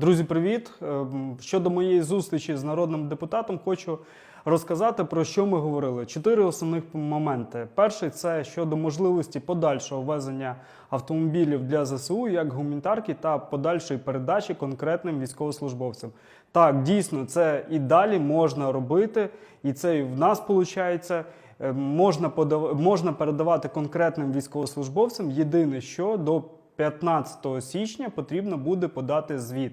Друзі, привіт! Ем, Щодо моєї зустрічі з народним депутатом, хочу розказати про що ми говорили. Чотири основних моменти. Перший це щодо можливості подальшого ввезення автомобілів для ЗСУ як гуманітарки та подальшої передачі конкретним військовослужбовцям. Так, дійсно, це і далі можна робити, і це і в нас виходить. Можна, подав... можна передавати конкретним військовослужбовцям. Єдине, що до 15 січня потрібно буде подати звіт.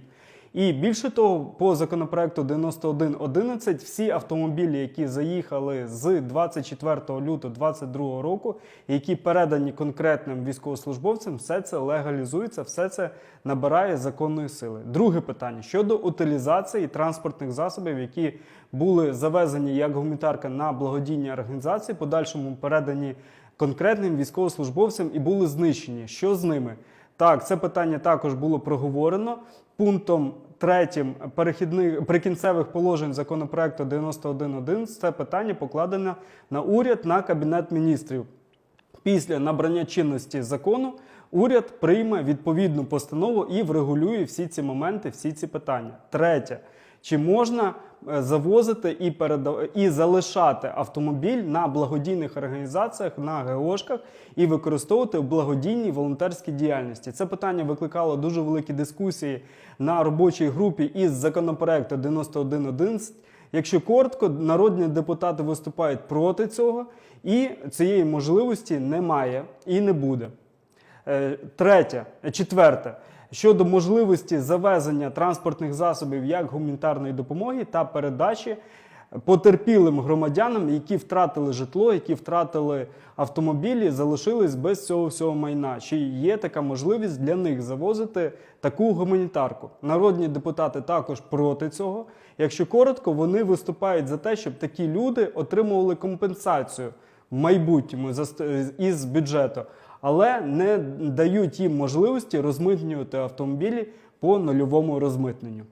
І більше того, по законопроекту 9111 всі автомобілі, які заїхали з 24 лютого 2022 року, які передані конкретним військовослужбовцям, все це легалізується, все це набирає законної сили. Друге питання щодо утилізації транспортних засобів, які були завезені як гуманітарка на благодійні організації, подальшому передані конкретним військовослужбовцям і були знищені. Що з ними? Так, це питання також було проговорено. Пунктом третім перехідних прикінцевих положень законопроекту 91.1 це питання покладено на уряд на кабінет міністрів. Після набрання чинності закону уряд прийме відповідну постанову і врегулює всі ці моменти, всі ці питання. Третє. Чи можна е, завозити і передав... і залишати автомобіль на благодійних організаціях, на ГОшках і використовувати в благодійній волонтерській діяльності? Це питання викликало дуже великі дискусії на робочій групі із законопроекту 91.11. Якщо коротко, народні депутати виступають проти цього, і цієї можливості немає і не буде. Е, Третє, четверте. Щодо можливості завезення транспортних засобів як гуманітарної допомоги та передачі потерпілим громадянам, які втратили житло, які втратили автомобілі, залишились без цього всього майна. Чи є така можливість для них завозити таку гуманітарку? Народні депутати також проти цього. Якщо коротко, вони виступають за те, щоб такі люди отримували компенсацію в майбутньому із бюджету, але не дають їм можливості розмитнювати автомобілі по нульовому розмитненню.